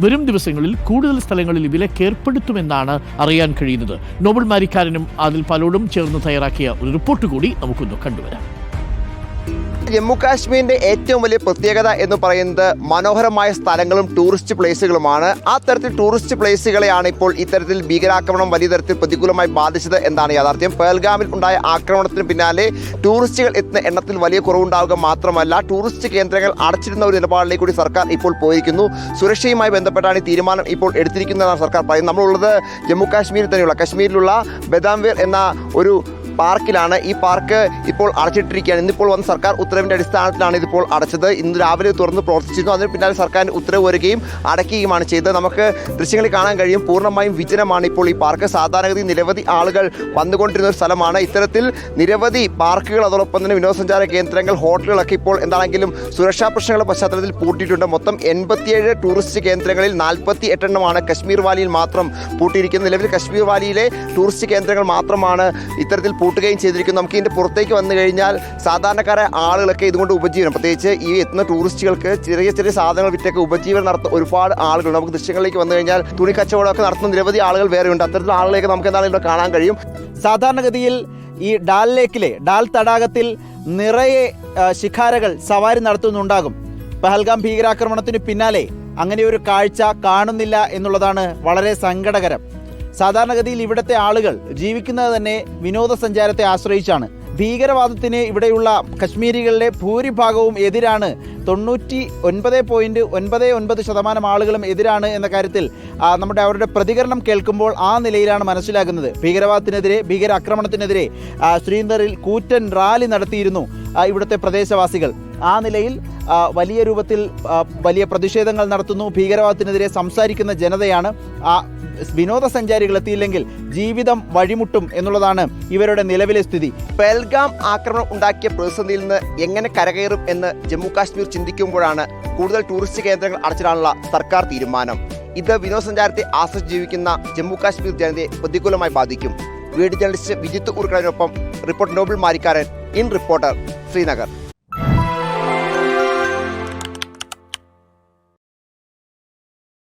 വരും ദിവസങ്ങളിൽ കൂടുതൽ സ്ഥലങ്ങളിൽ വിലക്കേർപ്പെടുത്തുമെന്നാണ് അറിയാൻ കഴിയുന്നത്. നോബൽ മാരിക്കാരനും അതിൽ പലരോടും ചേർന്ന് തയ്യാറാക്കിയ ഒരു റിപ്പോർട്ട് കൂടി നമുക്കൊന്ന് കണ്ടുവരാം. ജമ്മു കാശ്മീരിന്റെ ഏറ്റവും വലിയ പ്രത്യേകത എന്ന് പറയുന്നത് മനോഹരമായ സ്ഥലങ്ങളും ടൂറിസ്റ്റ് പ്ലേസുകളുമാണ് ആ തരത്തിൽ ടൂറിസ്റ്റ് പ്ലേസുകളെയാണ് ഇപ്പോൾ ഇത്തരത്തിൽ ഭീകരാക്രമണം വലിയ തരത്തിൽ പ്രതികൂലമായി ബാധിച്ചത് എന്നാണ് യാഥാർത്ഥ്യം. പേൽഗാമിൽ ഉണ്ടായ ആക്രമണത്തിന് പിന്നാലെ ടൂറിസ്റ്റുകൾ എത്തുന്ന എണ്ണത്തിൽ വലിയ കുറവുണ്ടാവുക മാത്രമല്ല ടൂറിസ്റ്റ് കേന്ദ്രങ്ങൾ അടച്ചിരുന്ന ഒരു നിലപാടിലേക്ക് കൂടി സർക്കാർ ഇപ്പോൾ പോയിരിക്കുന്നു. സുരക്ഷയുമായി ബന്ധപ്പെട്ടാണ് ഈ തീരുമാനം ഇപ്പോൾ എടുത്തിരിക്കുന്നതെന്നാണ് സർക്കാർ പറയുന്നത്. നമ്മളുള്ളത് ജമ്മു കാശ്മീരിൽ തന്നെയുള്ള കശ്മീരിലുള്ള ബദാംവീർ എന്ന ഒരു പാർക്കിലാണ് ഈ പാർക്ക് ഇപ്പോൾ അടച്ചിട്ടിരിക്കുകയാണ്. ഇന്നിപ്പോൾ വന്ന സർക്കാർ ഉത്തരവിന്റെ അടിസ്ഥാനത്തിലാണ് ഇതിപ്പോൾ അടച്ചത്. ഇന്ന് രാവിലെ തുറന്ന് പ്രവർത്തിച്ചിരുന്നു. അതിന് പിന്നാലെ സർക്കാരിന്റെ ഉത്തരവ് വരികയും അടയ്ക്കുകയുമാണ് ചെയ്തത്. നമുക്ക് ദൃശ്യങ്ങളിൽ കാണാൻ കഴിയും. പൂർണമായും വിജനമാണ് ഇപ്പോൾ ഈ പാർക്ക്. സാധാരണഗതി നിരവധി ആളുകൾ വന്നുകൊണ്ടിരുന്ന ഒരു സ്ഥലമാണ്. ഇത്തരത്തിൽ നിരവധി പാർക്കുകൾ അതോടൊപ്പം തന്നെ വിനോദസഞ്ചാര കേന്ദ്രങ്ങൾ ഹോട്ടലുകളൊക്കെ ഇപ്പോൾ എന്താണെങ്കിലും സുരക്ഷാ പ്രശ്നങ്ങളുടെ പശ്ചാത്തലത്തിൽ പൂട്ടിയിട്ടുണ്ട്. മൊത്തം എൺപത്തിയേഴ് ടൂറിസ്റ്റ് കേന്ദ്രങ്ങളിൽ നാൽപ്പത്തി എട്ടെണ്ണമാണ് കശ്മീർ വാലിയിൽ മാത്രം പൂട്ടിയിരിക്കുന്നത്. നിലവിൽ കശ്മീർ വാലിയിലെ ടൂറിസ്റ്റ് കേന്ദ്രങ്ങൾ മാത്രമാണ് ഇത്തരത്തിൽ പൂട്ടുകയും ചെയ്തിരിക്കുന്നു. നമുക്ക് ഇതിന്റെ പുറത്തേക്ക് വന്നു കഴിഞ്ഞാൽ സാധാരണക്കാരെ ആളുകളൊക്കെ ഇതുകൊണ്ട് ഉപജീവനം. പ്രത്യേകിച്ച് ഈ എത്തുന്ന ടൂറിസ്റ്റുകൾക്ക് ചെറിയ ചെറിയ സാധനങ്ങൾ വിറ്റൊക്കെ ഉപജീവനം നടത്തുന്ന ഒരുപാട് ആളുകൾ. നമുക്ക് ദൃശ്യങ്ങളിലേക്ക് വന്നു കഴിഞ്ഞാൽ തുണി കച്ചവടമൊക്കെ നടത്തുന്ന നിരവധി ആളുകൾ വേറെയുണ്ട് അത്തരത്തിലുള്ള ആളുകളെയൊക്കെ നമുക്ക് എന്താണ് ഇവിടെ കാണാൻ കഴിയും? സാധാരണഗതിയിൽ ഈ ഡാൽ ലേക്കിലെ ഡാൽ തടാകത്തിൽ നിറയെ ശിഖാരകൾ സവാരി നടത്തുന്നുണ്ടാകും. പഹൽഗാം ഭീകരാക്രമണത്തിന് പിന്നാലെ അങ്ങനെ ഒരു കാഴ്ച കാണുന്നില്ല എന്നുള്ളതാണ് വളരെ സങ്കടകരം. സാധാരണഗതിയിൽ ഇവിടുത്തെ ആളുകൾ ജീവിക്കുന്നത് തന്നെ വിനോദസഞ്ചാരത്തെ ആശ്രയിച്ചാണ്. ഭീകരവാദത്തിന് ഇവിടെയുള്ള കശ്മീരികളിലെ ഭൂരിഭാഗവും എതിരാണ്. തൊണ്ണൂറ്റി ഒൻപത് പോയിന്റ് ഒൻപത് ഒൻപത് ശതമാനം ആളുകളും എതിരാണ് എന്ന കാര്യത്തിൽ നമ്മുടെ അവരുടെ പ്രതികരണം കേൾക്കുമ്പോൾ ആ നിലയിലാണ് മനസ്സിലാകുന്നത്. ഭീകരവാദത്തിനെതിരെ ഭീകര ആക്രമണത്തിനെതിരെ ശ്രീനഗറിൽ കൂറ്റൻ റാലി നടത്തിയിരുന്നു ഇവിടുത്തെ പ്രദേശവാസികൾ. ആ നിലയിൽ വലിയ രൂപത്തിൽ വലിയ പ്രതിഷേധങ്ങൾ നടത്തുന്നു. ഭീകരവാദത്തിനെതിരെ സംസാരിക്കുന്ന ജനതയാണ് ആ വിനോദസഞ്ചാരികൾ എത്തിയില്ലെങ്കിൽ ജീവിതം വഴിമുട്ടും എന്നുള്ളതാണ് ഇവരുടെ നിലവിലെ സ്ഥിതി. പെൽഗാം ആക്രമണം ഉണ്ടാക്കിയ പ്രതിസന്ധിയിൽ നിന്ന് എങ്ങനെ കരകയറും എന്ന് ജമ്മു കാശ്മീർ ചിന്തിക്കുമ്പോഴാണ് കൂടുതൽ ടൂറിസ്റ്റ് കേന്ദ്രങ്ങൾ അടച്ചിടാനുള്ള സർക്കാർ തീരുമാനം. ഇത് വിനോദസഞ്ചാരത്തെ ആശ്രയിച്ച് ജീവിക്കുന്ന ജമ്മു കാശ്മീർ ജനതയെ പ്രതികൂലമായി ബാധിക്കും. Video journalist Vijith ഉർക്കടനൊപ്പം report Noble Marikkaran in reporter Srinagar.